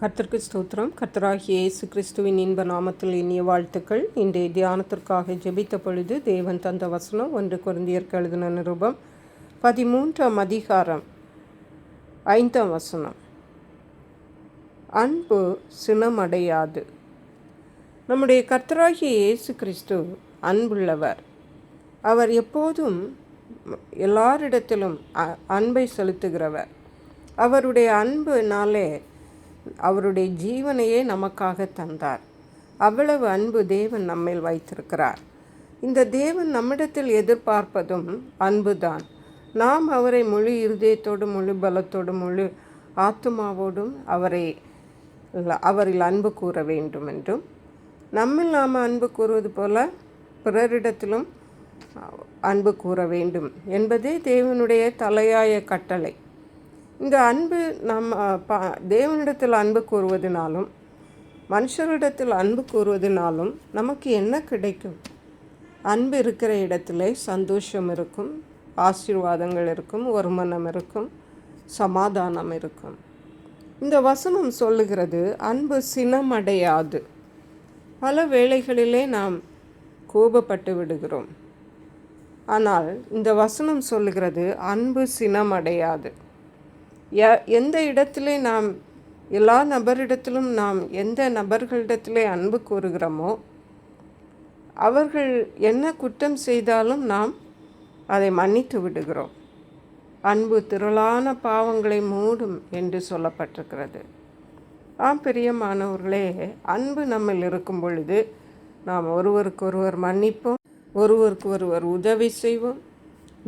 கர்த்தருக்கு ஸ்தோத்திரம். கர்த்தராகிய இயேசு கிறிஸ்துவின் இன்ப நாமத்தில் இனிய வாழ்த்துக்கள். இன்றைய தியானத்திற்காக ஜெபித்த பொழுது தேவன் தந்த வசனம் ஒன்று குருந்தியற்கு எழுதின நிருபம் பதிமூன்றாம் அதிகாரம் ஐந்தாம் வசனம். அன்பு சினமடையாது. நம்முடைய கர்த்தராகிய இயேசு கிறிஸ்து அன்புள்ளவர். அவர் எப்போதும் எல்லாரிடத்திலும் அ- அன்பை செலுத்துகிறவர். அவருடைய அன்புனாலே அவருடைய ஜீவனையே நமக்காக தந்தார். அவ்வளவு அன்பு தேவன் நம்மில் வைத்திருக்கிறார். இந்த தேவன் நம்மிடத்தில் எதிர்பார்ப்பதும் அன்புதான். நாம் அவரை முழு இருதயத்தோடும் முழு பலத்தோடும் முழு ஆத்துமாவோடும் அவரை அவரில் அன்பு கூற வேண்டும் என்றும் நம்மில் நாம் அன்பு கூறுவது போல பிறரிடத்திலும் அன்பு கூற வேண்டும் என்பதே தேவனுடைய தலையாய கட்டளை. இந்த அன்பு நம்ம ப தேவனிடத்தில் அன்பு கூறுவதனாலும் மனுஷரிடத்தில் அன்பு கூறுவதனாலும் நமக்கு என்ன கிடைக்கும்? அன்பு இருக்கிற இடத்துல சந்தோஷம் இருக்கும் ஆசீர்வாதங்கள் இருக்கும் ஒருமனம் இருக்கும் சமாதானம் இருக்கும். இந்த வசனம் சொல்லுகிறது அன்பு சினமடையாது. பல வேளைகளிலே நாம் கோபப்பட்டு விடுகிறோம். ஆனால் இந்த வசனம் சொல்லுகிறது அன்பு சினமடையாது. எந்த இடத்திலே நாம் எல்லா நபரிடத்திலும் நாம் எந்த நபர்களிடத்திலே அன்பு கூறுகிறோமோ அவர்கள் என்ன குற்றம் செய்தாலும் நாம் அதை மன்னித்து விடுகிறோம். அன்பு திரளான பாவங்களை மூடும் என்று சொல்லப்பட்டிருக்கிறது. ஆம் பிரியமானவர்களே அன்பு நம்மில் இருக்கும் பொழுது நாம் ஒருவருக்கொருவர் மன்னிப்போம் ஒருவருக்கு ஒருவர் உதவி செய்வோம்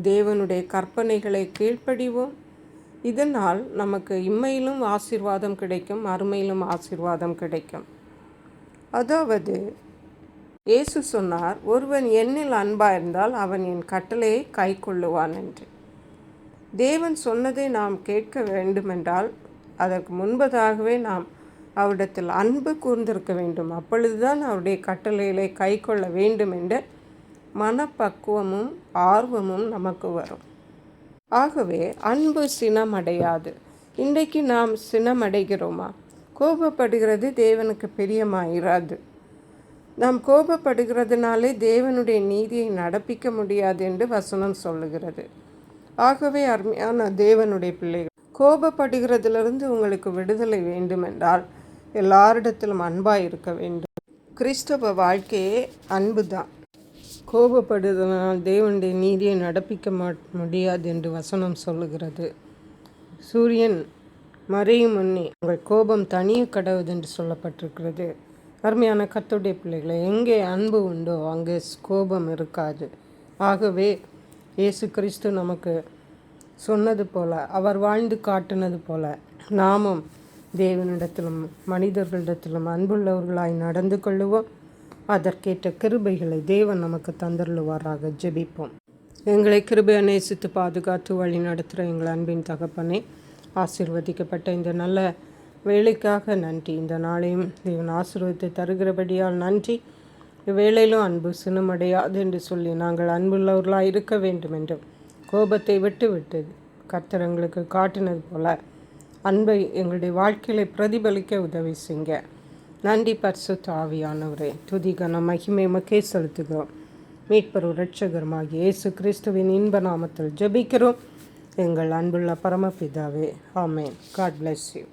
தேவனுடைய கற்பனைகளை கீழ்ப்படிவோம் இதனால் நமக்கு இம்மையிலும் ஆசீர்வாதம் கிடைக்கும் அருமையிலும் ஆசீர்வாதம் கிடைக்கும். அதாவது இயேசு சொன்னார் ஒருவன் என்னில் அன்பாயிருந்தால் அவன் என் கட்டளையை கை கொள்ளுவான் என்று. தேவன் சொன்னதை நாம் கேட்க வேண்டுமென்றால் அதற்கு முன்பதாகவே நாம் அவரிடத்தில் அன்பு கூர்ந்திருக்க வேண்டும். அப்பொழுதுதான் அவருடைய கட்டளைகளை கை கொள்ள வேண்டும் என்ற மனப்பக்குவமும் ஆர்வமும் நமக்கு வரும். ஆகவே அன்பு சினமடையாது. இன்றைக்கு நாம் சினமடைகிறோமா? கோபப்படுகிறது தேவனுக்கு பிரியமாயிராது. நாம் கோபப்படுகிறதுனாலே தேவனுடைய நீதியை நடப்பிக்க முடியாது என்று வசனம் சொல்லுகிறது. ஆகவே அருமையான தேவனுடைய பிள்ளைகள் கோபப்படுகிறதிலிருந்து உங்களுக்கு விடுதலை வேண்டுமென்றால் எல்லாரிடத்திலும் அன்பாக இருக்க வேண்டும். கிறிஸ்தவ வாழ்க்கையே அன்பு தான் கோபப்படுவதனால் தேவனுடைய நீதியை நடப்பிக்க முடியாது என்று வசனம் சொல்லுகிறது. சூரியன் மறையும் முன்னே உங்கள் கோபம் தனிய கடவுது என்று சொல்லப்பட்டிருக்கிறது. அருமையான கத்துடைய பிள்ளைகளை எங்கே அன்பு உண்டோ அங்கே கோபம் இருக்காது. ஆகவே இயேசு கிறிஸ்து நமக்கு சொன்னது போல அவர் வாழ்ந்து காட்டினது போல நாமும் தேவனிடத்திலும் மனிதர்களிடத்திலும் அன்புள்ளவர்களாய் நடந்து கொள்ளுவோம். அதற்கேற்ற கிருபைகளை தேவன் நமக்கு தந்தருளுவாராக ஜெபிப்போம். எங்களை கிருபையை நேசித்து பாதுகாத்து வழி நடத்துகிற எங்கள் அன்பின் தகப்பனே ஆசீர்வதிக்கப்பட்ட இந்த நல்ல வேலைக்காக நன்றி. இந்த நாளையும் தேவன் ஆசீர்வத்தை தருகிறபடியால் நன்றி. இவ்வேளையிலும் அன்பு சினமடையாது என்று சொல்லி நாங்கள் அன்புள்ளவர்களாக இருக்க வேண்டும் என்றும் கோபத்தை விட்டு விட்டு கர்த்தர் எங்களுக்கு காட்டினது போல அன்பை எங்களுடைய வாழ்க்கையில பிரதிபலிக்க உதவி செய்ய நன்றி பரிசுத்த தாவியானவரே துதி கன மகிமை மக்கே செலுத்துகிறோம். மீட்பரு இரட்சகருமாகிய இயேசு கிறிஸ்துவின் இன்ப நாமத்தில் ஜபிக்கிறோம். எங்கள் அன்புள்ள பரமபிதாவே ஆமேன். God bless you